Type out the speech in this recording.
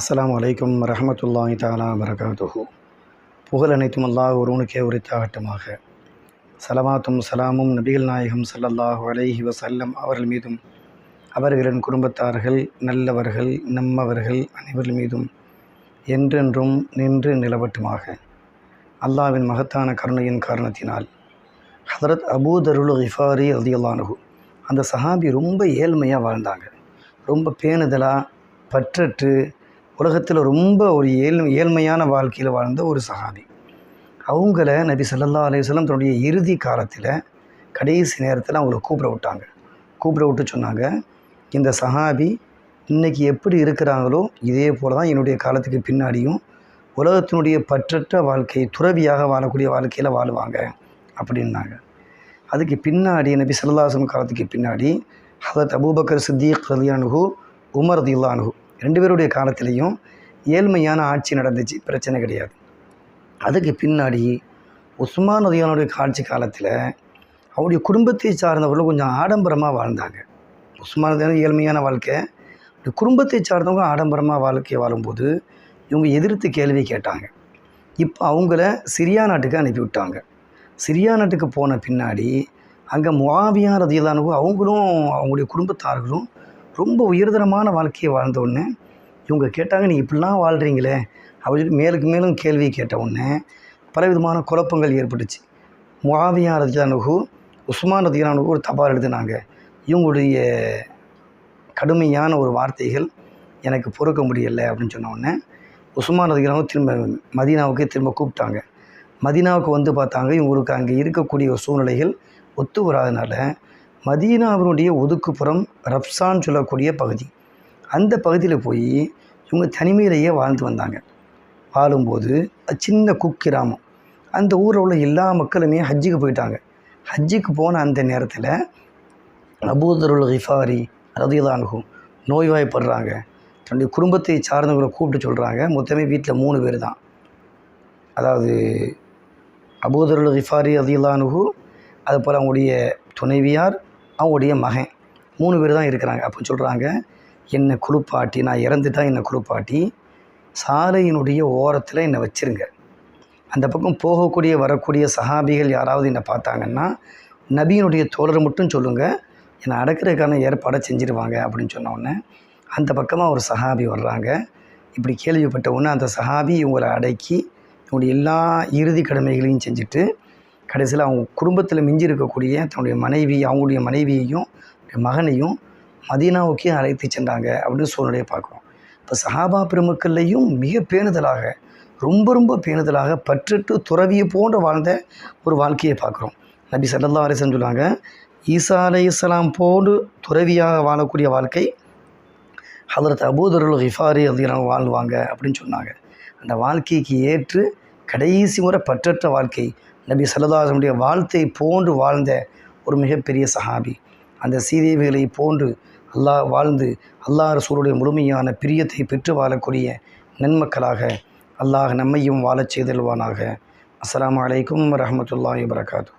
அஸ்லாம் வலைக்கம் ரஹமத்துல்லாஹி தாலா வரகாத்துஹு புகழ் அனைத்தும் அல்லாஹ் ஒருவனுக்கே உரித்தாகட்டுமாக. சலவாத்தும் சலாமும் நபிகள் நாயகம் ஸல்லல்லாஹு அலைஹி வசல்லம் அவர்கள் மீதும் அவர்களின் குடும்பத்தார்கள் நல்லவர்கள் நம்மவர்கள் அனைவர்கள் மீதும் என்றென்றும் நின்று நிலவட்டுமாக. அல்லாஹ்வின் மகத்தான கருணையின் காரணத்தினால் ஹதரத் அபூதருல் கிஃபாரி ரதியல்லானுகு அந்த சஹாபி ரொம்ப ஏழ்மையாக வாழ்ந்தாங்க. ரொம்ப பேணுதலாக பற்றற்று உலகத்தில் ரொம்ப ஒரு ஏழ் ஏழ்மையான வாழ்க்கையில் வாழ்ந்த ஒரு சஹாபி அவங்கள நபி சல்லா அலையம் தன்னுடைய இறுதி காலத்தில் கடைசி நேரத்தில் அவங்கள கூப்பிட விட்டாங்க. கூப்பிட விட்டு சொன்னாங்க இந்த சஹாபி இன்னைக்கு எப்படி இருக்கிறாங்களோ இதே போல் தான் என்னுடைய காலத்துக்கு பின்னாடியும் உலகத்தினுடைய பற்றற்ற வாழ்க்கை துறவியாக வாழக்கூடிய வாழ்க்கையில் வாழுவாங்க அப்படின்னாங்க. அதுக்கு பின்னாடி நபி சல்லாஹம் காலத்துக்கு பின்னாடி ஹதரத் அபூபக்கர் சித்திக் ரதியானுகு உமர் ரதியுல்லானுகு ரெண்டு பேருடைய காலத்திலையும் ஏழ்மையான ஆட்சி நடந்துச்சு பிரச்சனை கிடையாது. அதுக்கு பின்னாடி உஸ்மான் உதயானுடைய ஆட்சி காலத்தில் அவருடைய குடும்பத்தை சார்ந்தவர்களும் கொஞ்சம் ஆடம்பரமாக வாழ்ந்தாங்க. உஸ்மான் ரதியான ஏழ்மையான வாழ்க்கை குடும்பத்தை சார்ந்தவங்க ஆடம்பரமாக வாழ்க்கையை வாழும்போது இவங்க எதிர்த்து கேள்வி கேட்டாங்க. இப்போ அவங்கள சிரியா நாட்டுக்கு அனுப்பிவிட்டாங்க சிரியா நாட்டுக்கு போன பின்னாடி அங்கே முவாவியா ரதியலானவோ அவங்களும் அவங்களுடைய குடும்பத்தார்களும் ரொம்ப உயர்தரமான வாழ்க்கையை வாழ்ந்த உடனே இவங்க கேட்டாங்க நீ இப்படிலாம் வாழ்கிறீங்களே அப்படின்னு மேலுக்கு மேலும் கேள்வி கேட்ட உடனே பலவிதமான குழப்பங்கள் ஏற்பட்டுச்சு. முகாவியா ரதியானுகு உஸ்மான் ரதியானுகு ஒரு தபால் எழுதினாங்க இவங்களுடைய கடுமையான ஒரு வார்த்தைகள் எனக்கு பொறுக்க முடியலை அப்படின்னு சொன்ன உடனே உஸ்மான் ரத்தியானு திரும்ப மதீனாவுக்கு திரும்ப கூப்பிட்டாங்க. மதீனாவுக்கு வந்து பார்த்தாங்க இவங்களுக்கு அங்கே இருக்கக்கூடிய சூழ்நிலைகள் ஒத்து வராதனால மதீனாவினுடைய ஒதுக்குப்புறம் ரப்சான் சொல்லக்கூடிய பகுதி. அந்த பகுதியில் போய் இவங்க தனிமையிலேயே வாழ்ந்து வந்தாங்க. வாழும்போது சின்ன குக் கிராமம் அந்த ஊரில் உள்ள எல்லா மக்களுமே ஹஜ்ஜுக்கு போயிட்டாங்க. ஹஜ்ஜுக்கு போன அந்த நேரத்தில் அபூதருள் ஹிஃபாரி ரதியலானுகும் நோய்வாய்ப்படுறாங்க. தன்னுடைய குடும்பத்தை சார்ந்தவங்களை கூப்பிட்டு சொல்கிறாங்க மொத்தமே வீட்டில் மூணு பேர் தான். அதாவது அபூதருள் ஹிஃபாரி ரதியலானுகு அதுபோல் அவங்களுடைய துணைவியார் அவங்களுடைய மகன். மூணு பேர் தான் இருக்கிறாங்க. அப்போ சொல்கிறாங்க என்னை குளிப்பாட்டி நான் இறந்துட்டா என்னை குளிப்பாட்டி சாலையினுடைய ஓரத்தில் என்னை வச்சிருங்க. அந்த பக்கம் போகக்கூடிய வரக்கூடிய சஹாபிகள் யாராவது என்னை பார்த்தாங்கன்னா நபியினுடைய தோழர் மட்டும் சொல்லுங்கள் என்னை அடக்கிறதுக்கான ஏற்பாடை செஞ்சுருவாங்க அப்படின்னு சொன்னோடனே அந்த பக்கமாக ஒரு சஹாபி வர்றாங்க. இப்படி கேள்விப்பட்ட உடனே அந்த சஹாபி இவங்களை அடக்கி இவங்களுடைய எல்லா இறுதி கடமைகளையும் செஞ்சுட்டு கடைசியில் அவங்க குடும்பத்தில் மிஞ்சி இருக்கக்கூடிய தன்னுடைய மனைவி அவங்களுடைய மனைவியையும் மகனையும் மதீனாவுக்கே அழைத்து சென்றாங்க அப்படின்னு சூழ்நிலையை பார்க்குறோம். இப்போ சஹாபா பெருமக்கள்லையும் மிக பேணுதலாக ரொம்ப ரொம்ப பேணுதலாக பற்றுட்டு துறவியை போன்ற வாழ்ந்த ஒரு வாழ்க்கையை பார்க்குறோம். நபி சல்லா அலிசன் சொல்லுவாங்க ஈசா அலை இஸ்லாம் போன்று துறவியாக வாழக்கூடிய வாழ்க்கை ஹதரத் அபூதருள் ஹிஃபாரி அப்படிங்கிறவங்க வாழ்வாங்க அப்படின்னு சொன்னாங்க. அந்த வாழ்க்கைக்கு ஏற்று கடைசி முறை பற்றற்ற வாழ்க்கை நபி சல்லதாசனுடைய வாழ்த்தை போன்று வாழ்ந்த ஒரு மிகப்பெரிய சஹாபி. அந்த சீதேவிகளை போன்று அல்லாஹ் வாழ்ந்து அல்லாஹ் ரசூலுடைய முழுமையான பிரியத்தை பெற்று வாழக்கூடிய நன்மக்களாக அல்லாஹ் நம்மையும் வாழச் செய்தல்வானாக அஸ்லாம் அலைக்கும் வரமத்துல்லாஹி வரகாத்து